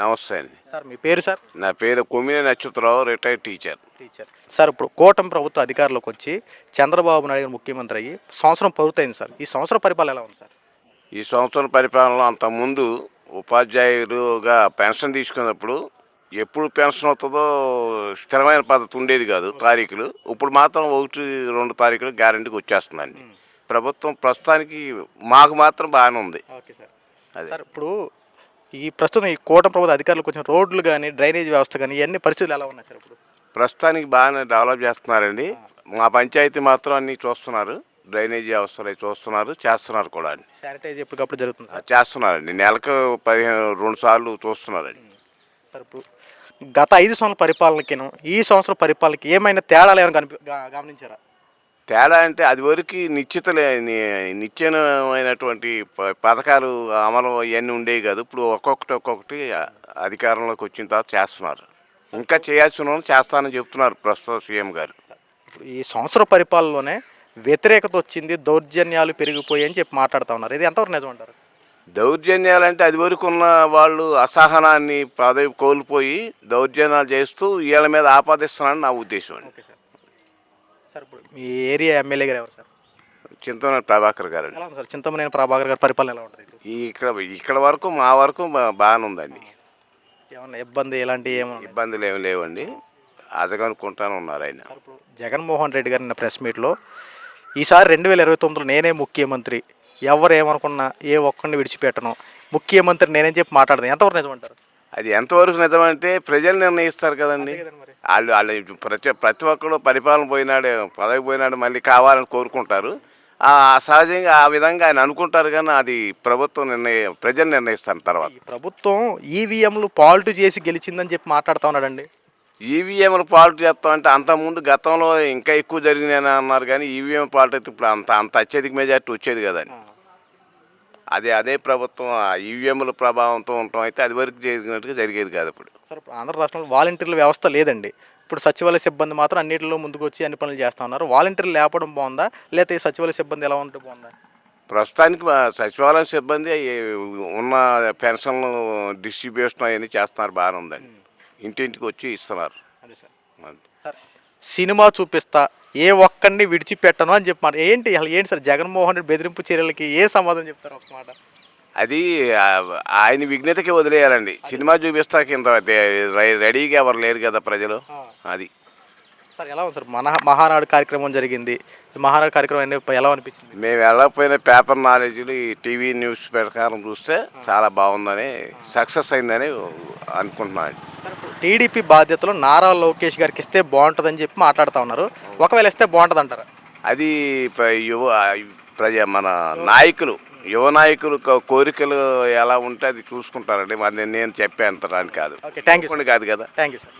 నమస్తే అండి. సార్ మీ పేరు సార్? నా పేరు Kommina Nakshatrarao retired teacher. Teacher. Sir ఇప్పుడు కూటమి ప్రభుత్వ అధికారంలోకి వచ్చి చంద్రబాబు నాయుడు ముఖ్యమంత్రి అయ్యి సంవత్సరం పూర్తయింది సార్. ఈ సంవత్సరం పరిపాలన ఎలా ఉంది సార్? ఈ సంవత్సరం పరిపాలనలో అంతకుముందు ఉపాధ్యాయులుగా పెన్షన్ తీసుకున్నప్పుడు ఎప్పుడు పెన్షన్ వస్తుందో స్థిరమైన పద్ధతి ఉండేది కాదు తారీఖులు. ఇప్పుడు మాత్రం ఒకటి రెండు తారీఖులు గ్యారంటీకి వచ్చేస్తుందండి. ప్రభుత్వం ప్రస్తుతానికి మాకు మాత్రం బాగానే ఉంది. సార్ ఇప్పుడు ఈ ప్రస్తుతం ఈ కూటమి ప్రభుత్వ అధికారులకు వచ్చిన రోడ్లు కానీ డ్రైనేజ్ వ్యవస్థ కానీ ఇవన్నీ పరిస్థితులు ఎలా ఉన్నాయి సార్ ఇప్పుడు? ప్రస్తుతానికి బాగానే డెవలప్ చేస్తున్నారండి. మా పంచాయతీ మాత్రం అన్నీ చూస్తున్నారు. డ్రైనేజీ వ్యవస్థలు చూస్తున్నారు చేస్తున్నారు కూడా అండి శానిటైజ్ ఎప్పటికప్పుడు జరుగుతుంది చేస్తున్నారండి. నెలకు పదిహేను రెండు సార్లు చూస్తున్నారండి. సార్ ఇప్పుడు గత ఐదు సంవత్సరాల పరిపాలనకిను ఈ సంవత్సరం పరిపాలనకి ఏమైనా తేడాలు ఏమైనా కనిపి గమనించారా? తేడా అంటే అది వరకు నిశ్చిత నిత్యమైనటువంటి ప- పథకాలు అమలు అవన్నీ ఉండేవి కాదు. ఇప్పుడు ఒక్కొక్కటి ఒక్కొక్కటి అధికారంలోకి వచ్చిన తర్వాత చేస్తున్నారు. ఇంకా చేయాల్సిన చేస్తానని చెప్తున్నారు ప్రస్తుత సీఎం గారు. ఈ సంవత్సర పరిపాలనలోనే వ్యతిరేకత వచ్చింది దౌర్జన్యాలు పెరిగిపోయాయి అని చెప్పి మాట్లాడుతూ ఉన్నారు. ఇది ఎంతవరకు నిజం అంటారు? దౌర్జన్యాలంటే అది వరకు ఉన్న వాళ్ళు అసహనాన్ని పదవి కోల్పోయి దౌర్జన్యాలు చేస్తూ వీళ్ళ మీద ఆపాదిస్తున్నారని నా ఉద్దేశం అండి. సార్ ఇప్పుడు మీ ఏరియా ఎమ్మెల్యే గారు ఎవరు సార్? చింతన ప్రభాకర్ గారు ఎలా ఉంది సార్? చింతమనేని ప్రభాకర్ గారి పరిపాలన ఎలా ఉంటుంది? ఈ ఇక్కడ ఇక్కడ వరకు మా వరకు బా- బాగానే ఉందండి. ఏమన్నా ఇబ్బంది ఇలాంటివి ఏమన్నా? ఇబ్బందులు ఏమి లేవండి. అదగనుకుంటానే ఉన్నారు ఆయన. సార్ ఇప్పుడు జగన్మోహన్ రెడ్డి గారి నిన్న ప్రెస్ మీట్లో ఈసారి రెండు వేల ఇరవై తొమ్మిదిలో నేనే ముఖ్యమంత్రి. ఎవరు ఏమనుకున్నా ఏ ఒక్కడిని విడిచిపెట్టను. ముఖ్యమంత్రి నేనేం చెప్పి మాట్లాడదాం ఎంతవరకు నిజం అంటారు అది ఎంతవరకు నిజమంటే ప్రజలు నిర్ణయిస్తారు కదండి. వాళ్ళు వాళ్ళు ప్రతి ప్రతి ఒక్కరు పరిపాలన పోయినాడు పదవి పోయినాడు మళ్ళీ కావాలని కోరుకుంటారు. సహజంగా ఆ విధంగా ఆయన అనుకుంటారు కానీ అది ప్రభుత్వం నిర్ణయ ప్రజలు నిర్ణయిస్తారు తర్వాత. ప్రభుత్వం ఈవీఎంలు పాల్టు చేసి గెలిచిందని చెప్పి మాట్లాడుతూ ఉన్నాడండి. ఈవీఎంలు పాల్ట్ చేస్తాం అంటే అంతకుముందు గతంలో ఇంకా ఎక్కువ జరిగినాయని అన్నారు కానీ ఈవీఎం పాల్ట్ అయితే ఇప్పుడు అంత అంత అత్యధిక మెజార్టీ వచ్చేది కదండి. అదే అదే ప్రభుత్వం ఈవీఎంల ప్రభావంతో ఉండటం అయితే అది వరకు జరిగినట్టుగా జరిగేది కాదు ఇప్పుడు. సార్ ఆంధ్ర రాష్ట్రంలో వాలంటీర్ల వ్యవస్థ లేదండి. ఇప్పుడు సచివాలయ సిబ్బంది మాత్రం అన్నింటిలో ముందుకు వచ్చి అన్ని పనులు చేస్తూ ఉన్నారు. వాలంటీర్లు లేపడం బాగుందా? లేకపోతే ఈ సచివాలయ సిబ్బంది ఎలా ఉంటే బాగుందా? ప్రస్తుతానికి సచివాలయం సిబ్బంది ఉన్న పెన్షన్లు డిస్ట్రిబ్యూషన్ అవన్నీ చేస్తున్నారు బాగానే ఉందండి. ఇంటింటికి వచ్చి ఇస్తున్నారు. అదే సార్. అది. సార్ సినిమా చూపిస్తా ఏ ఒక్కడిని విడిచిపెట్టను అని చెప్పి ఏంటి అసలు ఏంటి సార్ జగన్మోహన్ రెడ్డి బెదిరింపు చర్యలకి ఏ సమాధానం చెప్తారు ఒక మాట? అది ఆయన విఘ్నతకి వదిలేయాలండి. సినిమా చూపిస్తా కింద రెడీగా ఎవరు లేరు కదా ప్రజలు. అది. సార్ ఎలా ఉంది సార్? మన మహానాడు కార్యక్రమం జరిగింది. మహానాడు కార్యక్రమం ఎలా అనిపించింది? మేము వెళ్ళకపోయిన పేపర్ నాలెడ్జ్లు ఈ టీవీ న్యూస్ ప్రకారం చూస్తే చాలా బాగుందని సక్సెస్ అయిందని అనుకుంటున్నాను. టీడీపీ బాధ్యతలు నారా లోకేష్ గారికి ఇస్తే బాగుంటుందని చెప్పి మాట్లాడుతూ ఉన్నారు. ఒకవేళ ఇస్తే బాగుంటుంది అంటారా అది యువ ప్రజ మన నాయకులు యువ నాయకులు కోరికలు ఎలా ఉంటే అది చూసుకుంటారండి. మరి నేను చెప్పే అంతరాని కాదు. ఓకే థ్యాంక్ యూ కాదు కదా. Thank you sir